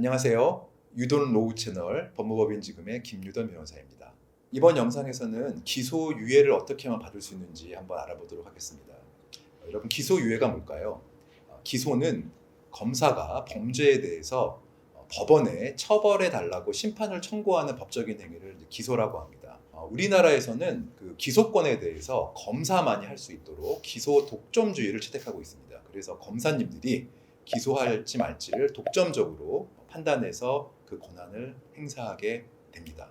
안녕하세요. 유돈 로우 채널 법무법인 지금의 김유돈 변호사입니다. 이번 영상에서는 기소 유예를 어떻게 하면 받을 수 있는지 한번 알아보도록 하겠습니다. 어, 여러분 기소 유예가 뭘까요? 어, 기소는 검사가 범죄에 대해서 어, 법원에 처벌해 달라고 심판을 청구하는 법적인 행위를 기소라고 합니다. 어, 우리나라에서는 그 기소권에 대해서 검사만이 할 수 있도록 기소 독점주의를 채택하고 있습니다. 그래서 검사님들이 기소할지 말지를 독점적으로 판단해서 그 권한을 행사하게 됩니다.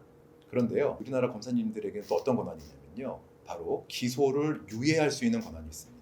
그런데요, 우리나라 검사님들에게 또 어떤 권한이 있냐면요, 바로 기소를 유예할 수 있는 권한이 있습니다.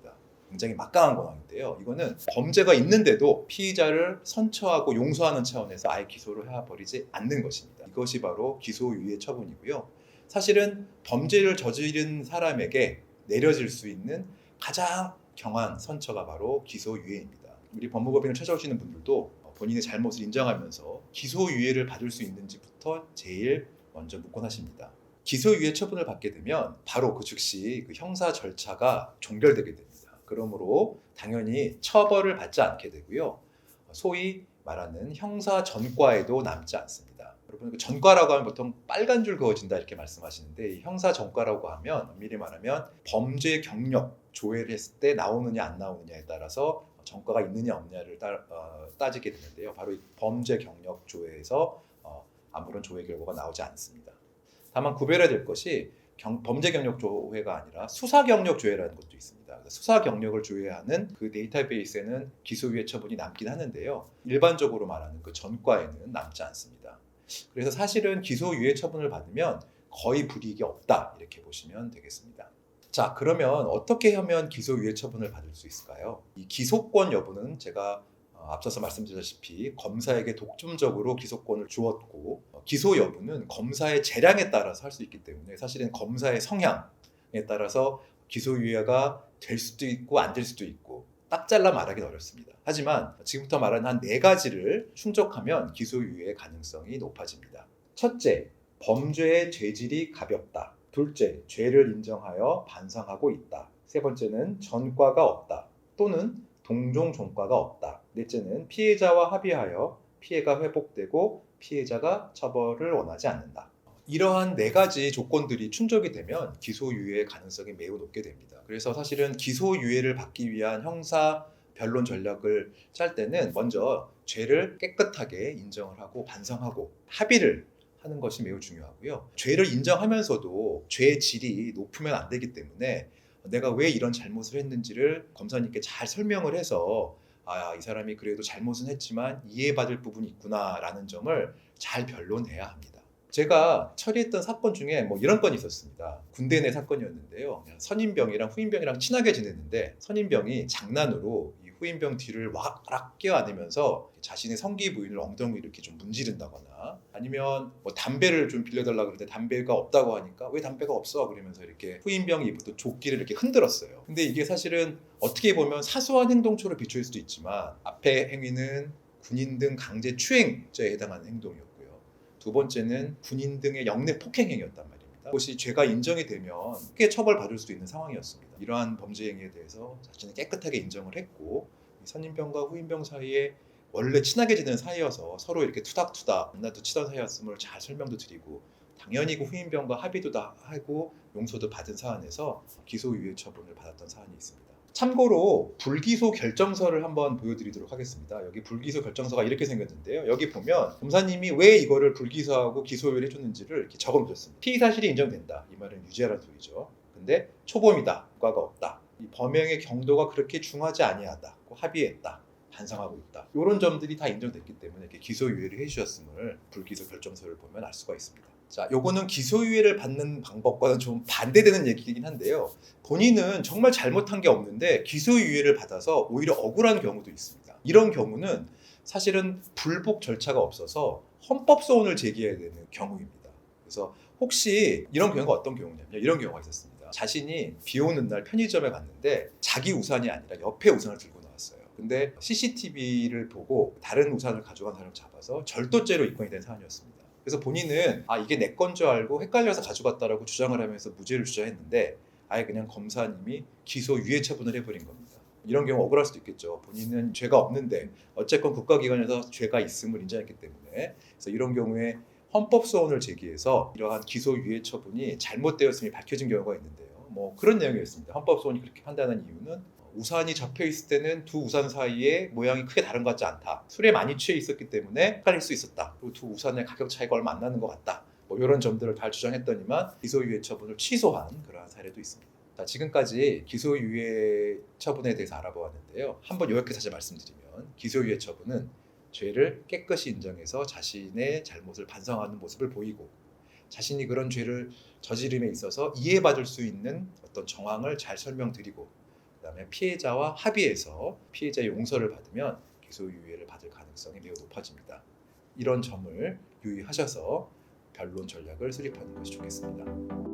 굉장히 막강한 권한인데요. 이거는 범죄가 있는데도 피의자를 선처하고 용서하는 차원에서 아예 기소를 해버리지 않는 것입니다. 이것이 바로 기소 유예 처분이고요. 사실은 범죄를 저지른 사람에게 내려질 수 있는 가장 경한 선처가 바로 기소 유예입니다. 우리 법무법인을 찾아오시는 분들도 본인의 잘못을 인정하면서 기소유예를 받을 수 있는지부터 제일 먼저 묻곤 하십니다. 기소유예 처분을 받게 되면 바로 그 즉시 그 형사 절차가 종결되게 됩니다. 그러므로 당연히 처벌을 받지 않게 되고요. 소위 말하는 형사 전과에도 남지 않습니다. 여러분 그 전과라고 하면 보통 빨간 줄 그어진다 이렇게 말씀하시는데 이 형사 전과라고 하면 엄밀히 말하면 범죄 경력 조회를 했을 때 나오느냐 안 나오느냐에 따라서 전과가 있느냐 없느냐를 따, 어, 따지게 되는데요. 바로 이 범죄 경력 조회에서 어, 아무런 조회 결과가 나오지 않습니다. 다만 구별해야 될 것이 경, 범죄 경력 조회가 아니라 수사 경력 조회라는 것도 있습니다. 수사 경력을 조회하는 그 데이터베이스에는 기소유예 처분이 남긴 하는데요. 일반적으로 말하는 그 전과에는 남지 않습니다. 그래서 사실은 기소유예 처분을 받으면 거의 불이익이 없다 이렇게 보시면 되겠습니다. 자, 그러면 어떻게 하면 기소유예 처분을 받을 수 있을까요? 이 기소권 여부는 제가 어, 앞서서 말씀드렸다시피 검사에게 독점적으로 기소권을 주었고 어, 기소 여부는 검사의 재량에 따라서 할 수 있기 때문에 사실은 검사의 성향에 따라서 기소유예가 될 수도 있고 안 될 수도 있고 딱 잘라 말하기는 어렵습니다. 하지만 지금부터 말하는 한 네 가지를 충족하면 기소유예 가능성이 높아집니다. 첫째, 범죄의 죄질이 가볍다. 둘째, 죄를 인정하여 반성하고 있다. 세 번째는 전과가 없다. 또는 동종 종과가 없다. 넷째는 피해자와 합의하여 피해가 회복되고 피해자가 처벌을 원하지 않는다. 이러한 네 가지 조건들이 충족이 되면 기소유예 가능성이 매우 높게 됩니다. 그래서 사실은 기소유예를 받기 위한 형사 변론 전략을 짤 때는 먼저 죄를 깨끗하게 인정을 하고 반성하고 합의를 하는 것이 매우 중요하고요. 죄를 인정하면서도 죄의 질이 높으면 안 되기 때문에 내가 왜 이런 잘못을 했는지를 검사님께 잘 설명을 해서 아, 이 사람이 그래도 잘못은 했지만 이해받을 부분이 있구나라는 점을 잘 변론해야 합니다. 제가 처리했던 사건 중에 뭐 이런 건이 있었습니다. 군대 내 사건이었는데요. 선임병이랑 후임병이랑 친하게 지냈는데 선임병이 장난으로 이 후임병 뒤를 와락 껴안으면서 자신의 성기 부인을 엉덩이로 이렇게 좀 문지른다거나 아니면 뭐 담배를 좀 빌려달라 그러는데 담배가 없다고 하니까 왜 담배가 없어 그러면서 이렇게 후임병 입부터 조끼를 이렇게 흔들었어요. 근데 이게 사실은 어떻게 보면 사소한 행동처럼 비춰질 수도 있지만 앞에 행위는 군인 등 강제 추행죄에 해당하는 행동이었고요. 두 번째는 군인 등의 영내 폭행 행위였단 말입니다. 그것이 죄가 인정이 되면 크게 처벌받을 수도 있는 상황이었습니다. 이러한 범죄 행위에 대해서 자신은 깨끗하게 인정을 했고 선임병과 후임병 사이에 원래 친하게 지내는 사이여서 서로 이렇게 투닥투닥 만나도 치던 사이였음을 잘 설명도 드리고 당연히 그 후임병과 합의도 다 하고 용서도 받은 사안에서 기소유예 처분을 받았던 사안이 있습니다. 참고로 불기소 결정서를 한번 보여드리도록 하겠습니다. 여기 불기소 결정서가 이렇게 생겼는데요. 여기 보면 검사님이 왜 이거를 불기소하고 기소유예를 해줬는지를 이렇게 적어놓으셨습니다. 피의 사실이 인정된다. 이 말은 유죄라는 소리죠. 근데 초범이다. 과가 없다. 이 범행의 경도가 그렇게 중하지 아니하다. 합의했다. 반성하고 있다. 이런 점들이 다 인정됐기 때문에 이렇게 기소유예를 해주셨음을 불기소 결정서를 보면 알 수가 있습니다. 자, 요거는 기소유예를 받는 방법과는 좀 반대되는 얘기이긴 한데요. 본인은 정말 잘못한 게 없는데 기소유예를 받아서 오히려 억울한 경우도 있습니다. 이런 경우는 사실은 불복 절차가 없어서 헌법소원을 제기해야 되는 경우입니다. 그래서 혹시 이런 경우가 어떤 경우냐면 이런 경우가 있었습니다. 자신이 비 오는 날 편의점에 갔는데 자기 우산이 아니라 옆에 우산을 들고. 근데 CCTV를 보고 다른 우산을 가져간 사람을 잡아서 절도죄로 입건이 된 사안이었습니다. 그래서 본인은 아 이게 내 건 줄 알고 헷갈려서 가져갔다라고 주장을 하면서 무죄를 주장했는데 아예 그냥 검사님이 기소 유예 처분을 해버린 겁니다. 이런 경우 억울할 수도 있겠죠. 본인은 죄가 없는데 어쨌건 국가기관에서 죄가 있음을 인정했기 때문에 그래서 이런 경우에 헌법 소원을 제기해서 이러한 기소 유예 처분이 잘못되었음이 밝혀진 경우가 있는데요. 뭐 그런 내용이었습니다. 헌법 소원이 그렇게 판단한 이유는 우산이 접혀 있을 때는 두 우산 사이에 모양이 크게 다른 것 같지 않다. 술에 많이 취해 있었기 때문에 헷갈릴 수 있었다. 그리고 두 우산의 가격 차이가 얼마 안 나는 것 같다. 뭐 이런 점들을 다 주장했더니만 기소유예 처분을 취소한 그러한 사례도 있습니다. 자, 지금까지 기소유예 처분에 대해서 알아보았는데요. 한번 요약해서 다시 말씀드리면 기소유예 처분은 죄를 깨끗이 인정해서 자신의 잘못을 반성하는 모습을 보이고 자신이 그런 죄를 저지름에 있어서 이해받을 수 있는 어떤 정황을 잘 설명드리고 그다음에 피해자와 합의해서 피해자의 용서를 받으면 기소유예를 받을 가능성이 매우 높아집니다. 이런 점을 유의하셔서 변론 전략을 수립하는 것이 좋겠습니다.